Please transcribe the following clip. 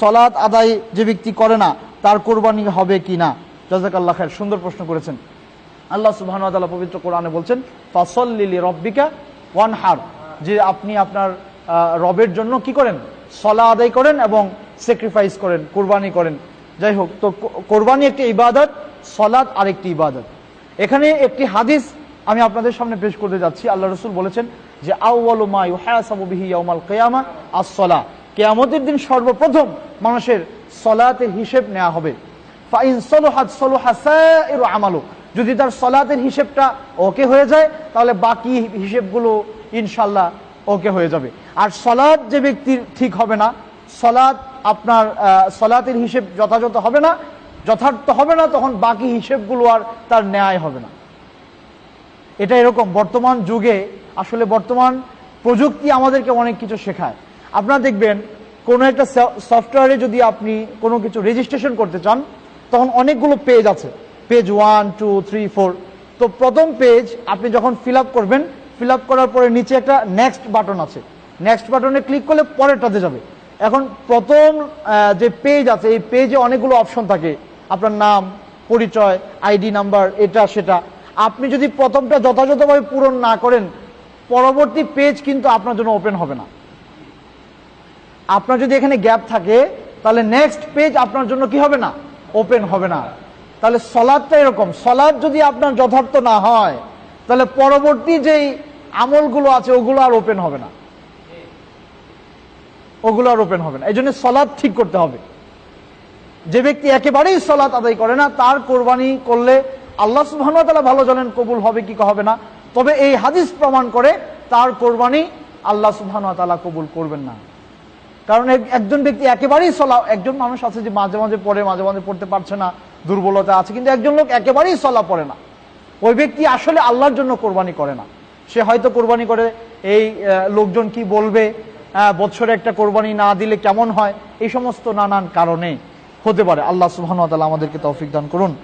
সলাৎ আদায় যে ব্যক্তি করে না, তার কোরবানি হবে কি না? জাজাকাল্লাহ খায়ের সুন্দর প্রশ্ন করেছেন। আল্লাহ তাআলা পবিত্র কোরআনে বলছেন ফাসল্লিলি রব্বিকা ওয়ান হার যে আপনি আপনার রবের জন্য কি করেন? সলা আদায় করেন এবং স্যাক্রিফাইস করেন, কোরবানি করেন। যাই হোক, তো কোরবানি একটি ইবাদত, সলাৎ আরেকটি ইবাদত। এখানে একটি হাদিস আমি আপনাদের সামনে পেশ করতে যাচ্ছি। আল্লাহ রসুল বলেছেন যে আউ্বালু মা ইউহাসাবু বিহি ইয়াউমাল কিয়ামা আস-সালাহ কিয়ামতের দিন সর্বপ্রথম মানুষের সলাতের হিসেব নেওয়া হবে। ফাইন সলুহাত আমালু। যদি তার সলাতের হিসেবটা ওকে হয়ে যায়, তাহলে বাকি হিসেবগুলো ইনশাল্লাহ ওকে হয়ে যাবে। আর সলাদ যে ব্যক্তির ঠিক হবে না সলাদ আপনার সলাতের হিসেব যথাযথ হবে না, যথার্থ হবে না, তখন বাকি হিসেবগুলো আর তার ন্যায় হবে না। এটা এরকম বর্তমান যুগে, আসলে বর্তমান প্রযুক্তি আমাদেরকে অনেক কিছু শেখায়। আপনারা দেখবেন, কোনো একটা সফটওয়্যারে যদি আপনি কোনো কিছু রেজিস্ট্রেশন করতে চান, তখন অনেকগুলো পেজ আছে। Page one two three four তো প্রথম পেজ আপনি যখন ফিল করবেন ফিল করার পরে নিচে একটা নেক্সট বাটন আছে। নেক্সট বাটনে ক্লিক করলে পরেরটাতে যাবে। এখন প্রথম যে পেজ আছে, এই পেজে অনেকগুলো অপশন থাকে। আপনার নাম, পরিচয় আইডি নাম্বার এটা, সেটা। আপনি যদি প্রথমটা যথাযথভাবে পূরণ না করেন, পরবর্তী পেজ কিন্তু আপনার জন্য ওপেন হবে না। আপনার যদি এখানে গ্যাপ থাকে, তাহলে নেক্সট পেজ আপনার জন্য কি হবে না? ওপেন হবে না। তাহলে সলাদটা এরকম। সলাদ যদি আপনার যথার্থ না হয়, তাহলে পরবর্তী যেই আমলগুলো আছে, ওগুলো আর ওপেন হবে না। ওগুলো আর ওপেন হবে না। এই জন্য সলাদ ঠিক করতে হবে। যে ব্যক্তি একেবারেই সলাত আদায় করে না, তার কোরবানি করলে আল্লাহ ওয়া ভালো জানেন, কবুল হবে কি হবে না। তবে এই হাদিস প্রমাণ করে তার কোরবানি আল্লাহ তাআলা কবুল করবেন না। কারণ এক- একজন ব্যক্তি একেবারেই সলা একজন মানুষ আছে যে মাঝে মাঝে পড়ে, মাঝে মাঝে পড়তে পারছে না, দুর্বলতা আছে, কিন্তু একজন লোক একেবারেই সলা পড়ে না। ওই ব্যক্তি আসলে আল্লাহর জন্য কোরবানি করে না। সে হয়তো কোরবানি করে, এই লোকজন কি বলবে বৎসরে একটা কোরবানি না দিলে কেমন হয়, এই সমস্ত নানান কারণে হতে পারে। আল্লাহ তাআলা আমাদেরকে তৌফিক দান করুন।